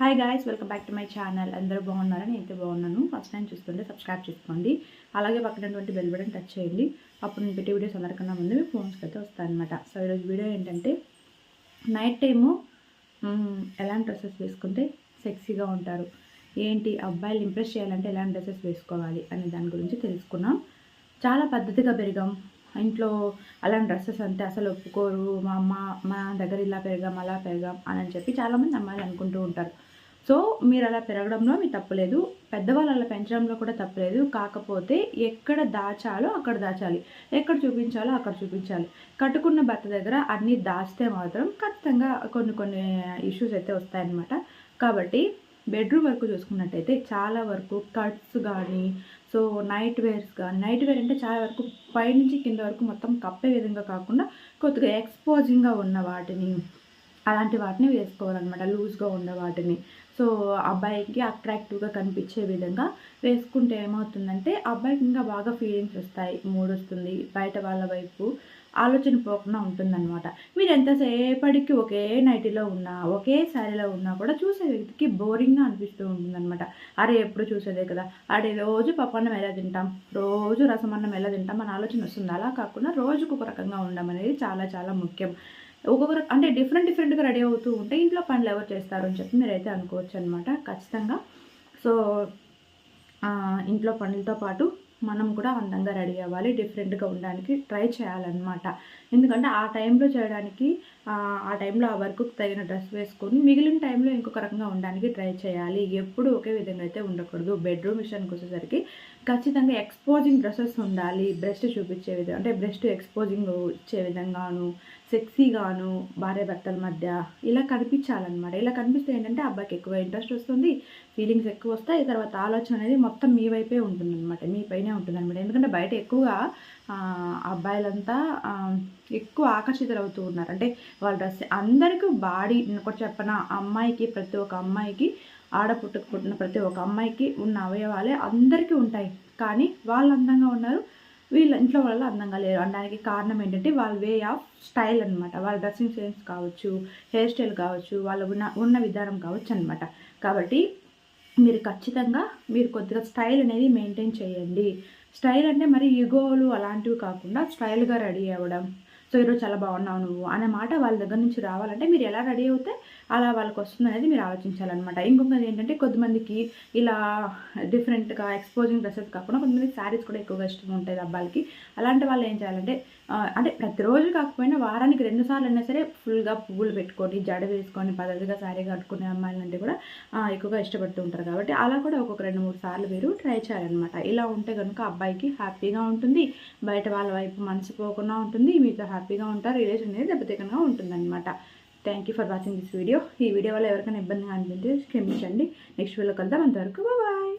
Hi guys welcome back to my channel అందరూ బాగున్నారని అయితే బాగున్నాను. ఫస్ట్ టైం చూస్తుంటే సబ్స్క్రైబ్ చేసుకోండి. అలాగే పక్కనటువంటి బెల్ బటన్ టచ్ చేయండి. అప్పుడు నేను పెట్టే వీడియోస్ అందరికన్నా ముందు మీ ఫోన్స్కి అయితే వస్తాయన్నమాట. సో ఈరోజు వీడియో ఏంటంటే నైట్ టైము ఎలాంటి డ్రెస్సెస్ వేసుకుంటే సెక్సీగా ఉంటారు? ఏంటి? అబ్బాయిలు ఇంప్రెస్ చేయాలంటే ఎలాంటి డ్రెస్సెస్ వేసుకోవాలి? అనే దాని గురించి తెలుసుకున్నాం. చాలా పద్ధతిగా పెరిగాం. ఇంట్లో అలాంటి డ్రెస్సెస్ అంటే అసలు ఒప్పుకోరు. మా అమ్మ మా దగ్గర ఇలా పెరిగాం అలా పెరిగాం అని చెప్పి చాలామంది అమ్మాయిలు అనుకుంటూ ఉంటారు. సో మీరు అలా పెరగడంలో మీ తప్పులేదు పెద్దవాళ్ళు అలా పెంచడంలో కూడా తప్పులేదు కాకపోతే ఎక్కడ దాచాలో అక్కడ దాచాలి. ఎక్కడ చూపించాలో అక్కడ చూపించాలి. కట్టుకున్న భర్త దగ్గర అన్నీ దాచితే మాత్రం ఖచ్చితంగా కొన్ని కొన్ని ఇష్యూస్ అయితే వస్తాయన్నమాట. కాబట్టి బెడ్రూమ్ వరకు చూసుకున్నట్టయితే చాలా వరకు కట్స్ కానీ సో నైట్ వేర్స్ కానీ నైట్ వేర్ అంటే చాలా వరకు పైనుంచి కింద వరకు మొత్తం కప్పే విధంగా కాకుండా కొద్దిగా ఎక్స్పోజింగ్గా ఉన్న వాటిని అలాంటి వాటిని వేసుకోవాలన్నమాట లూజ్గా ఉన్న వాటిని. సో అబ్బాయికి అట్రాక్టివ్గా కనిపించే విధంగా వేసుకుంటే ఏమవుతుందంటే అబ్బాయికి ఇంకా బాగా ఫీలింగ్స్ వస్తాయి మూడు వస్తుంది బయట వాళ్ళ వైపు ఆలోచన పోకుండా ఉంటుందన్నమాట. మీరు ఎంతసేపటికి ఒకే నైటీలో ఉన్నా ఒకే శారీలో ఉన్నా కూడా చూసే వ్యక్తికి బోరింగ్గా అనిపిస్తూ ఉంటుందన్నమాట. అరే ఎప్పుడు చూసేదే కదా. అరే రోజు పప్పన్నం ఎలా తింటాం? రోజు రసమన్నం ఎలా తింటాం? అని ఆలోచన వస్తుంది. అలా కాకుండా రోజుకు ఒక రకంగా ఉండడం అనేది చాలా చాలా ముఖ్యం. ఒక్కొక్కరు అంటే డిఫరెంట్ డిఫరెంట్గా రెడీ అవుతూ ఉంటే ఇంట్లో పనులు ఎవరు చేస్తారు అని చెప్పి మీరైతే అనుకోవచ్చు అనమాట ఖచ్చితంగా. సో ఇంట్లో పనులతో పాటు మనం కూడా అందంగా రెడీ అవ్వాలి డిఫరెంట్గా ఉండడానికి ట్రై చేయాలన్నమాట. ఎందుకంటే ఆ టైంలో చేయడానికి ఆ, టైంలో ఆ వర్క్కి తగిన డ్రెస్ వేసుకొని మిగిలిన టైంలో ఇంకొక రకంగా ఉండడానికి ట్రై చేయాలి. ఎప్పుడు ఒకే విధంగా అయితే ఉండకూడదు. బెడ్రూమ్ విషయానికి వచ్చేసరికి ఖచ్చితంగా ఎక్స్పోజింగ్ డ్రెస్సెస్ ఉండాలి. బ్రెస్ట్ చూపించే విధంగా అంటే బ్రెస్ట్ ఎక్స్పోజింగ్ ఇచ్చే విధంగాను సెక్సీగాను భార్య భర్తల మధ్య ఇలా కనిపించాలన్నమాట. ఇలా కనిపిస్తే ఏంటంటే అబ్బాయికి ఎక్కువ ఇంట్రెస్ట్ వస్తుంది ఫీలింగ్స్ ఎక్కువ వస్తాయి తర్వాత ఆలోచన అనేది మొత్తం మీ వైపే ఉంటుందన్నమాట. మీ పైనే ఉంటుందన్నమాట. ఎందుకంటే బయట ఎక్కువగా అబ్బాయిలంతా ఎక్కువ ఆకర్షితులు అవుతూ ఉన్నారు. అంటే వాళ్ళ డ్రెస్ అందరికీ బాడీ ఒకటి చెప్పన అమ్మాయికి ప్రతి ఒక్క అమ్మాయికి ఆడ పుట్టిన ప్రతి ఒక్క అమ్మాయికి ఉన్న అవయవాలే అందరికీ ఉంటాయి. కానీ వాళ్ళు అందంగా ఉన్నారు వీళ్ళ ఇంట్లో వాళ్ళు అందంగా లేరు. అనడానికి కారణం ఏంటంటే వాళ్ళ వే ఆఫ్ స్టైల్ అనమాట వాళ్ళ డ్రెస్సింగ్ సెన్స్ కావచ్చు హెయిర్ స్టైల్ కావచ్చు వాళ్ళు ఉన్న ఉన్న విధానం కావచ్చు అనమాట కాబట్టి మీరు ఖచ్చితంగా మీరు కొద్దిగా స్టైల్ అనేది మెయింటైన్ చేయండి. స్టైల్ అంటే మరి ఈగోలు అలాంటివి కాకుండా స్టైల్గా రెడీ అవ్వడం. సో ఈరోజు చాలా బాగున్నావు నువ్వు అనే మాట వాళ్ళ దగ్గర నుంచి రావాలంటే మీరు ఎలా రెడీ అవుతే అలా వాళ్ళకి వస్తుంది అనేది మీరు ఆలోచించాలన్నమాట. ఇంకొకటి ఏంటంటే కొద్దిమందికి ఇలా డిఫరెంట్గా ఎక్స్పోజింగ్ డ్రెస్సెస్ కాకుండా కొంతమందికి శారీస్ కూడా ఎక్కువగా ఇష్టం ఉంటుంది అబ్బాయిలకి అలాంటి వాళ్ళు ఏం చేయాలంటే అంటే ప్రతిరోజు కాకపోయినా వారానికి రెండు సార్లు అయినా సరే ఫుల్గా పువ్వులు పెట్టుకొని జడ వేసుకొని పద్ధతిగా శారీ కట్టుకునే అమ్మాయిలంటే కూడా ఎక్కువగా ఇష్టపడుతూ ఉంటారు కాబట్టి అలా కూడా ఒక్కొక్క రెండు మూడు సార్లు మీరు ట్రై చేయాలన్నమాట. ఇలా ఉంటే కనుక అబ్బాయికి హ్యాపీగా ఉంటుంది బయట వాళ్ళ వైపు మనసు పోకుండా ఉంటుంది మీతో హ్యాపీగా ఉంటారు రిలేషన్ అనేది దెబ్బతీకంగా ఉంటుందన్నమాట. Thank you for watching this video ఈ వీడియో వల్ల ఎవరికైనా ఇబ్బందిగా అనిపించింది క్షమించండి. నెక్స్ట్ వీడియో కలుద్దాం. అంతవరకు బాయ్